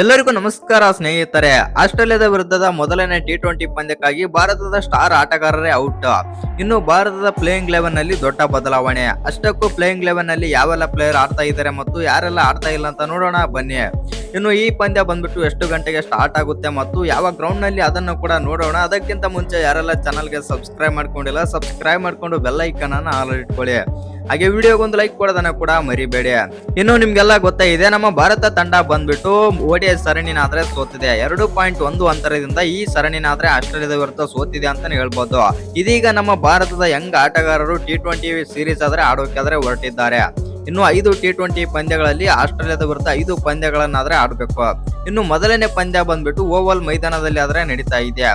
ಎಲ್ಲರಿಗೂ ನಮಸ್ಕಾರ ಸ್ನೇಹಿತರೆ. ಆಸ್ಟ್ರೇಲಿಯಾದ ವಿರುದ್ಧದ ಮೊದಲನೇ ಟಿ ಟ್ವೆಂಟಿ ಪಂದ್ಯಕ್ಕಾಗಿ ಭಾರತದ ಸ್ಟಾರ್ ಆಟಗಾರರೇ ಔಟ್. ಇನ್ನು ಭಾರತದ ಪ್ಲೇಯಿಂಗ್ ಲೆವೆನ್ನಲ್ಲಿ ದೊಡ್ಡ ಬದಲಾವಣೆ. ಅಷ್ಟಕ್ಕೂ ಪ್ಲೇಯಿಂಗ್ ಲೆವೆನ್ನಲ್ಲಿ ಯಾವೆಲ್ಲ ಪ್ಲೇಯರ್ ಆಡ್ತಾ ಇದ್ದಾರೆ ಮತ್ತು ಯಾರೆಲ್ಲ ಆಡ್ತಾ ಇಲ್ಲ ಅಂತ ನೋಡೋಣ, ಬನ್ನಿ. ಇನ್ನು ಈ ಪಂದ್ಯ ಬಂದ್ಬಿಟ್ಟು ಎಷ್ಟು ಗಂಟೆಗೆ ಸ್ಟಾರ್ಟ್ ಆಗುತ್ತೆ ಮತ್ತು ಯಾವ ಗ್ರೌಂಡ್ನಲ್ಲಿ ಅದನ್ನು ಕೂಡ ನೋಡೋಣ. ಅದಕ್ಕಿಂತ ಮುಂಚೆ ಯಾರೆಲ್ಲ ಚಾನಲ್ಗೆ ಸಬ್ಸ್ಕ್ರೈಬ್ ಮಾಡ್ಕೊಂಡಿಲ್ಲ ಸಬ್ಸ್ಕ್ರೈಬ್ ಮಾಡ್ಕೊಂಡು ಬೆಲ್ ಅನ್ನ ಆಲ್ ಇಟ್ಕೊಳ್ಳಿ. ಹಾಗೆ ವಿಡಿಯೋಗೊಂದು ಲೈಕ್ ಕೊಡೋದನ್ನ ಕೂಡ ಮರಿಬೇಡಿ. ಇನ್ನು ನಿಮ್ಗೆಲ್ಲ ಗೊತ್ತಾಗಿದೆ ನಮ್ಮ ಭಾರತ ತಂಡ ಬಂದ್ಬಿಟ್ಟು ಓಡಿಯ ಸರಣಿನಾದ್ರೆ ಸೋತಿದೆ. ಎರಡು ಪಾಯಿಂಟ್ ಒಂದು ಅಂತರದಿಂದ ಈ ಸರಣಿನಾದ್ರೆ ಆಸ್ಟ್ರೇಲಿಯಾದ ವಿರುದ್ಧ ಸೋತಿದೆ ಅಂತಾನೆ ಹೇಳ್ಬೋದು. ಇದೀಗ ನಮ್ಮ ಭಾರತದ ಯಂಗ್ ಆಟಗಾರರು ಟಿ ಟ್ವೆಂಟಿ ಸೀರೀಸ್ ಆದ್ರೆ ಆಡೋಕೆ ಹೊರಟಿದ್ದಾರೆ. ಇನ್ನು ಐದು ಟಿ ಟ್ವೆಂಟಿ ಪಂದ್ಯಗಳಲ್ಲಿ ಆಸ್ಟ್ರೇಲಿಯಾದ ವಿರುದ್ಧ ಐದು ಪಂದ್ಯಗಳನ್ನಾದ್ರೆ ಆಡಬೇಕು. ಇನ್ನು ಮೊದಲನೇ ಪಂದ್ಯ ಬಂದ್ಬಿಟ್ಟು ಓವಲ್ ಮೈದಾನದಲ್ಲಿ ಆದ್ರೆ ನಡೀತಾ ಇದೆ.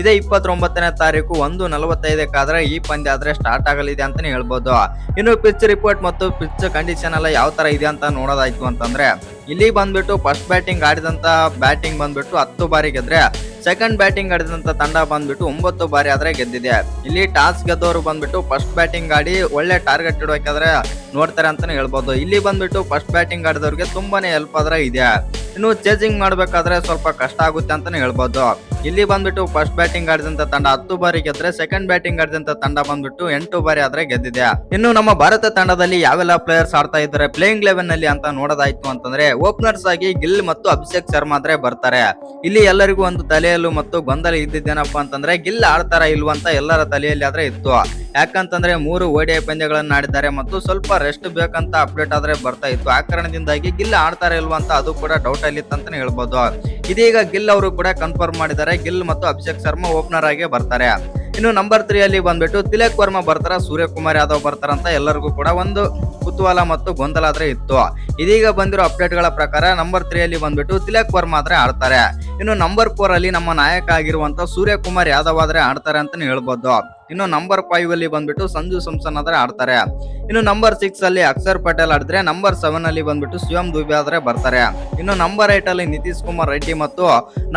ಇದೇ ಇಪ್ಪತ್ತೊಂಬತ್ತನೇ ತಾರೀಕು ಒಂದು ನಲವತ್ತೈದಕ್ಕಾದ್ರೆ ಈ ಪಂದ್ಯ ಆದ್ರೆ ಸ್ಟಾರ್ಟ್ ಆಗಲಿದೆ ಅಂತಾನೆ ಹೇಳ್ಬೋದು. ಇನ್ನು ಪಿಚ್ ರಿಪೋರ್ಟ್ ಮತ್ತು ಪಿಚ್ ಕಂಡೀಷನ್ ಎಲ್ಲ ಯಾವ ತರ ಇದೆ ಅಂತ ನೋಡೋದಾಯ್ತು ಅಂತಂದ್ರೆ, ಇಲ್ಲಿ ಬಂದ್ಬಿಟ್ಟು ಫಸ್ಟ್ ಬ್ಯಾಟಿಂಗ್ ಆಡಿದಂತ ಬ್ಯಾಟಿಂಗ್ ಬಂದ್ಬಿಟ್ಟು ಹತ್ತು ಬಾರಿ ಗೆದ್ರೆ ಸೆಕೆಂಡ್ ಬ್ಯಾಟಿಂಗ್ ಆಡಿದಂತ ತಂಡ ಬಂದ್ಬಿಟ್ಟು ಒಂಬತ್ತು ಬಾರಿ ಆದ್ರೆ ಗೆದ್ದಿದೆ. ಇಲ್ಲಿ ಟಾಸ್ ಗೆದ್ದವರು ಬಂದ್ಬಿಟ್ಟು ಫಸ್ಟ್ ಬ್ಯಾಟಿಂಗ್ ಆಡಿ ಒಳ್ಳೆ ಟಾರ್ಗೆಟ್ ಇಡಬೇಕಾದ್ರೆ ನೋಡ್ತಾರೆ ಅಂತಾನೆ ಹೇಳ್ಬೋದು. ಇಲ್ಲಿ ಬಂದ್ಬಿಟ್ಟು ಫಸ್ಟ್ ಬ್ಯಾಟಿಂಗ್ ಆಡಿದವ್ರಿಗೆ ತುಂಬಾನೇ ಹೆಲ್ಪ್ ಆದ್ರೆ ಇದೆ. ಇನ್ನು ಚೇಸಿಂಗ್ ಮಾಡ್ಬೇಕಾದ್ರೆ ಸ್ವಲ್ಪ ಕಷ್ಟ ಆಗುತ್ತೆ ಅಂತಾನೆ ಹೇಳ್ಬೋದು. ಇಲ್ಲಿ ಬಂದ್ಬಿಟ್ಟು ಫಸ್ಟ್ ಬ್ಯಾಟಿಂಗ್ ಆಡಿದಂತ ತಂಡ ಹತ್ತು ಬಾರಿ ಗೆದ್ರೆ ಸೆಕೆಂಡ್ ಬ್ಯಾಟಿಂಗ್ ಆಡಿದಂತ ತಂಡ ಬಂದ್ಬಿಟ್ಟು ಎಂಟು ಬಾರಿ ಆದ್ರೆ ಗೆದ್ದಿದೆ. ಇನ್ನು ನಮ್ಮ ಭಾರತ ತಂಡದಲ್ಲಿ ಯಾವೆಲ್ಲ ಪ್ಲೇಯರ್ಸ್ ಆಡ್ತಾ ಇದ್ದಾರೆ ಪ್ಲೇಯಿಂಗ್ ಲೆವೆನ್ನಲ್ಲಿ ಅಂತ ನೋಡೋದಾಯ್ತು ಅಂತಂದ್ರೆ ಓಪನರ್ಸ್ ಆಗಿ ಗಿಲ್ ಮತ್ತು ಅಭಿಷೇಕ್ ಶರ್ಮಾ ಆದ್ರೆ ಬರ್ತಾರೆ. ಇಲ್ಲಿ ಎಲ್ಲರಿಗೂ ಒಂದು ತಲೆಯಲ್ಲೂ ಮತ್ತು ಗೊಂದಲ ಇದ್ದಿದ್ದೇನಪ್ಪ ಅಂತಂದ್ರೆ, ಗಿಲ್ ಆಡ್ತಾರ ಇಲ್ವಂತ ಎಲ್ಲರ ತಲೆಯಲ್ಲಿ ಆದ್ರೆ ಇತ್ತು. ಯಾಕಂತಂದ್ರೆ ಮೂರು ಓಡಿಐ ಪಂದ್ಯಗಳನ್ನು ಆಡಿದ್ದಾರೆ ಮತ್ತು ಸ್ವಲ್ಪ ರೆಸ್ಟ್ ಬೇಕಂತ ಅಪ್ಡೇಟ್ ಆದ್ರೆ ಬರ್ತಾ ಇತ್ತು. ಆ ಕಾರಣದಿಂದಾಗಿ ಗಿಲ್ ಆಡ್ತಾರೆ ಇಲ್ವಾ ಅಂತ ಅದು ಕೂಡ ಡೌಟ್ ಅಲ್ಲಿ ಅಂತಾನೆ ಹೇಳ್ಬೋದು. ಇದೀಗ ಗಿಲ್ ಅವರು ಕೂಡ ಕನ್ಫರ್ಮ್ ಮಾಡಿದ್ದಾರೆ. ಗಿಲ್ ಮತ್ತು ಅಭಿಷೇಕ್ ಶರ್ಮಾ ಓಪನರ್ ಆಗಿ ಬರ್ತಾರೆ. ಇನ್ನು ನಂಬರ್ ತ್ರೀ ಅಲ್ಲಿ ಬಂದ್ಬಿಟ್ಟು ತಿಲಕ್ ವರ್ಮಾ ಬರ್ತಾರ, ಸೂರ್ಯಕುಮಾರ್ ಯಾದವ್ ಬರ್ತಾರ ಅಂತ ಎಲ್ಲರಿಗೂ ಕೂಡ ಒಂದು ಕುತೂಹಲ ಮತ್ತು ಗೊಂದಲ ಆದ್ರೆ ಇತ್ತು. ಇದೀಗ ಬಂದಿರೋ ಅಪ್ಡೇಟ್ಗಳ ಪ್ರಕಾರ ನಂಬರ್ ತ್ರೀ ಅಲ್ಲಿ ಬಂದ್ಬಿಟ್ಟು ತಿಲಕ್ ವರ್ಮಾ ಆದ್ರೆ ಆಡ್ತಾರೆ. ಇನ್ನು ನಂಬರ್ ಫೋರ್ ಅಲ್ಲಿ ನಮ್ಮ ನಾಯಕ ಆಗಿರುವಂತ ಸೂರ್ಯಕುಮಾರ್ ಯಾದವ್ ಆದ್ರೆ ಆಡ್ತಾರೆ ಅಂತಾನೆ ಹೇಳ್ಬೋದು. ಇನ್ನು ನಂಬರ್ ಫೈವ್ ಅಲ್ಲಿ ಬಂದ್ಬಿಟ್ಟು ಸಂಜು ಸಂಸನ್ ಆದ್ರೆ ಆಡ್ತಾರೆ. ಇನ್ನು ನಂಬರ್ ಸಿಕ್ಸ್ ಅಲ್ಲಿ ಅಕ್ಷರ್ ಪಟೇಲ್ ಆಡಿದ್ರೆ ನಂಬರ್ ಸೆವೆನ್ ಅಲ್ಲಿ ಬಂದ್ಬಿಟ್ಟು ಶಿವಮ್ ದುಬೆ ಆದ್ರೆ ಬರ್ತಾರೆ. ಇನ್ನು ನಂಬರ್ ಏಟ್ ಅಲ್ಲಿ ನಿತೀಶ್ ಕುಮಾರ್ ರೆಡ್ಡಿ ಮತ್ತು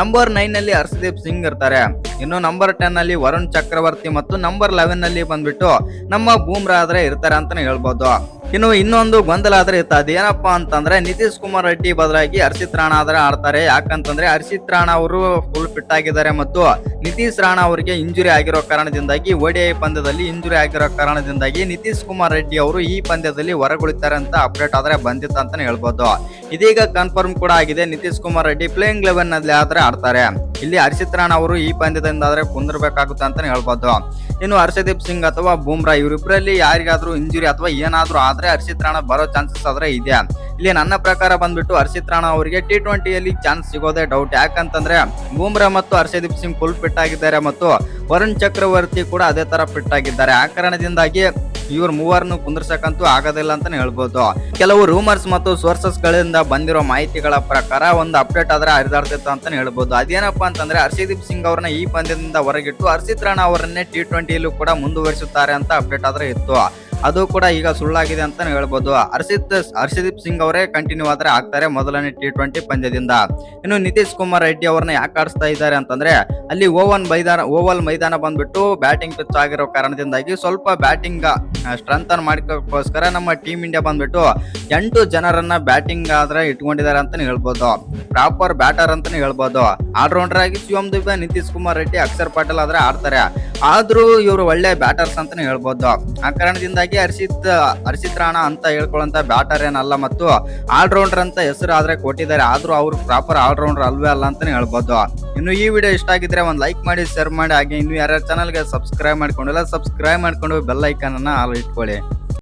ನಂಬರ್ ನೈನ್ ಅಲ್ಲಿ ಹರ್ಷದೀಪ್ ಸಿಂಗ್ ಇರ್ತಾರೆ. ಇನ್ನು ನಂಬರ್ ಟೆನ್ ಅಲ್ಲಿ ವರುಣ್ ಚಕ್ರವರ್ತಿ ಮತ್ತು ನಂಬರ್ ಲೆವೆನ್ ಅಲ್ಲಿ ಬಂದ್ಬಿಟ್ಟು ನಮ್ಮ ಬೂಮ್ರಾ ಆದ್ರೆ ಇರ್ತಾರೆ ಅಂತಾನೆ ಹೇಳ್ಬೋದು. ಇನ್ನು ಇನ್ನೊಂದು ಗೊಂದಲ ಆದ್ರೆ ಇತ್ತು ಅದೇನಪ್ಪಾ ಅಂತಂದ್ರೆ ನಿತೀಶ್ ಕುಮಾರ್ ರೆಡ್ಡಿ ಬದಲಾಗಿ ಹರ್ಷಿತ್ ರಾಣಾ ಆದ್ರೆ ಆಡ್ತಾರೆ. ಯಾಕಂತಂದ್ರೆ ಹರ್ಷಿತ್ ರಾಣಾ ಅವರು ಫುಲ್ ಫಿಟ್ ಆಗಿದ್ದಾರೆ ಮತ್ತು ನಿತೀಶ್ ರಾಣಾ ಅವರಿಗೆ ಇಂಜುರಿ ಆಗಿರೋ ಕಾರಣದಿಂದಾಗಿ ಓಡಿಐ ಪಂದ್ಯದಲ್ಲಿ ಇಂಜುರಿ ಆಗಿರೋ ಕಾರಣದಿಂದಾಗಿ ನಿತೀಶ್ ಕುಮಾರ್ ರೆಡ್ಡಿ ಅವರು ಈ ಪಂದ್ಯದಲ್ಲಿ ಹೊರಗುಳಿತಾರೆ ಅಂತ ಅಪ್ಡೇಟ್ ಆದರೆ ಬಂದಿತ್ತು ಅಂತಾನೆ ಹೇಳ್ಬೋದು. ಇದೀಗ ಕನ್ಫರ್ಮ್ ಕೂಡ ಆಗಿದೆ, ನಿತೀಶ್ ಕುಮಾರ್ ರೆಡ್ಡಿ ಪ್ಲೇಯಿಂಗ್ ಲೆವೆನ್ನಲ್ಲಿ ಆದ್ರೆ ಆಡ್ತಾರೆ. ಇಲ್ಲಿ ಹರ್ಷಿತ್ ರಾಣಾ ಅವರು ಈ ಪಂದ್ಯದಿಂದ ಆದ್ರೆ ಕುಂದಿರ್ಬೇಕಾಗುತ್ತೆ ಅಂತಾನೆ ಹೇಳ್ಬೋದು. ಇನ್ನು ಹರ್ಷದೀಪ್ ಸಿಂಗ್ ಅಥವಾ ಬೂಮ್ರಾ ಇವರಿಬ್ಬರಲ್ಲಿ ಯಾರಿಗಾದ್ರೂ ಇಂಜುರಿ ಅಥವಾ ಏನಾದ್ರೂ ಆದ್ರೆ ಹರ್ಷಿತ್ ರಾಣಾ ಬರೋ ಚಾನ್ಸಸ್ ಆದ್ರೆ ಇದೆ. ಇಲ್ಲಿ ನನ್ನ ಪ್ರಕಾರ ಬಂದ್ಬಿಟ್ಟು ಹರ್ಷಿತ್ ರಾಣಾ ಅವರಿಗೆ ಟಿ ಟ್ವೆಂಟಿಯಲ್ಲಿ ಚಾನ್ಸ್ ಸಿಗೋದೇ ಡೌಟ್ ಯಾಕಂತಂದ್ರೆ ಬೂಮ್ರಾ ಮತ್ತು ಹರ್ಷದೀಪ್ ಸಿಂಗ್ ಫುಲ್ ಫಿಟ್ ಆಗಿದ್ದಾರೆ ಮತ್ತು ವರುಣ್ ಚಕ್ರವರ್ತಿ ಕೂಡ ಅದೇ ತರ ಫಿಟ್ ಆಗಿದ್ದಾರೆ. ಆ ಕಾರಣದಿಂದಾಗಿ ಇವ್ರ ಮೂವರನ್ನು ಕುಂದ್ರಸಕ್ಕಂತೂ ಆಗೋದಿಲ್ಲ ಅಂತಾನೆ ಹೇಳ್ಬೋದು. ಕೆಲವು ರೂಮರ್ಸ್ ಮತ್ತು ಸೋರ್ಸಸ್ ಗಳಿಂದ ಬಂದಿರೋ ಮಾಹಿತಿಗಳ ಪ್ರಕಾರ ಒಂದು ಅಪ್ಡೇಟ್ ಆದ್ರೆ ಹರಿದಾಡ್ತಿತ್ತು ಅಂತಾನೆ ಹೇಳ್ಬೋದು. ಅದೇನಪ್ಪ ಅಂತಂದ್ರೆ ಹರ್ಷದೀಪ್ ಸಿಂಗ್ ಅವ್ರನ್ನ ಈ ಪಂದ್ಯದಿಂದ ಹೊರಗಿಟ್ಟು ಹರ್ಷಿತ್ ರಾಣಾ ಅವರನ್ನೇ ಟಿ ಟ್ವೆಂಟಿಯಲ್ಲೂ ಕೂಡ ಮುಂದುವರಿಸುತ್ತಾರೆ ಅಂತ ಅಪ್ಡೇಟ್ ಆದ್ರೆ ಇತ್ತು. ಅದು ಕೂಡ ಈಗ ಸುಳ್ಳಾಗಿದೆ ಅಂತಾನೆ ಹೇಳ್ಬೋದು. ಹರ್ಷಿತ್, ಹರ್ಷದೀಪ್ ಸಿಂಗ್ ಅವರೇ ಕಂಟಿನ್ಯೂ ಆದ್ರೆ ಆಗ್ತಾರೆ ಮೊದಲನೇ ಟಿ ಟ್ವೆಂಟಿ ಪಂದ್ಯದಿಂದ. ಇನ್ನು ನಿತೀಶ್ ಕುಮಾರ್ ರೆಡ್ಡಿ ಅವ್ರನ್ನ ಯಾಕೆ ಆಡಿಸ್ತಾ ಇದ್ದಾರೆ ಅಂತಂದ್ರೆ, ಅಲ್ಲಿ ಓವನ್ ಮೈದಾನ, ಓವಲ್ ಮೈದಾನ ಬಂದ್ಬಿಟ್ಟು ಬ್ಯಾಟಿಂಗ್ ಪಿಚ್ ಆಗಿರೋ ಕಾರಣದಿಂದಾಗಿ ಸ್ವಲ್ಪ ಬ್ಯಾಟಿಂಗ್ ಸ್ಟ್ರೆಂತ್ ಮಾಡ್ಕೋಸ್ಕರ ನಮ್ಮ ಟೀಮ್ ಇಂಡಿಯಾ ಬಂದ್ಬಿಟ್ಟು ಎಂಟು ಜನರನ್ನ ಬ್ಯಾಟಿಂಗ್ ಆದ್ರೆ ಇಟ್ಕೊಂಡಿದ್ದಾರೆ ಅಂತಾನೆ ಹೇಳ್ಬೋದು. ಪ್ರಾಪರ್ ಬ್ಯಾಟರ್ ಅಂತಾನೆ ಹೇಳ್ಬೋದು. ಆಲ್ರೌಂಡರ್ ಆಗಿ ಶಿವಮ್ ದುಬೆ ನಿತೀಶ್ ಕುಮಾರ್ ರೆಡ್ಡಿ, ಅಕ್ಷರ್ ಪಾಟೀಲ್ ಆದ್ರೆ ಆಡ್ತಾರೆ. ಆದ್ರೂ ಇವರು ಒಳ್ಳೆ ಬ್ಯಾಟರ್ಸ್ ಅಂತಾನೆ ಹೇಳ್ಬೋದು. ಆ ಕಾರಣದಿಂದಾಗಿ ಹರ್ಷಿತ್ ಹರ್ಷಿತ್ ರಾಣಾ ಅಂತ ಹೇಳ್ಕೊಳ್ಳಂತ ಬ್ಯಾಟರ್ ಏನಲ್ಲ ಮತ್ತು ಆಲ್ರೌಂಡರ್ ಅಂತ ಹೆಸರು ಆದ್ರೆ ಕೊಟ್ಟಿದ್ದಾರೆ. ಆದ್ರೂ ಅವ್ರು ಪ್ರಾಪರ್ ಆಲ್ರೌಂಡರ್ ಅಲ್ವೇ ಅಲ್ಲ ಅಂತಾನೆ ಹೇಳ್ಬೋದು. ಇನ್ನು ಈ ವಿಡಿಯೋ ಇಷ್ಟ ಆಗಿದ್ರೆ ಒಂದು ಲೈಕ್ ಮಾಡಿ ಶೇರ್ ಮಾಡಿ, ಹಾಗೆ ಇನ್ನು ಯಾರ್ಯಾರ ಚಾನಲ್ಗೆ ಸಬ್ಸ್ಕ್ರೈಬ್ ಮಾಡ್ಕೊಂಡಿಲ್ಲ ಸಬ್ಸ್ಕ್ರೈಬ್ ಮಾಡ್ಕೊಂಡು ಬೆಲ್ ಐಕಾನ್ ಅನ್ನ ಇಟ್ಕೊಳ್ಳಿ.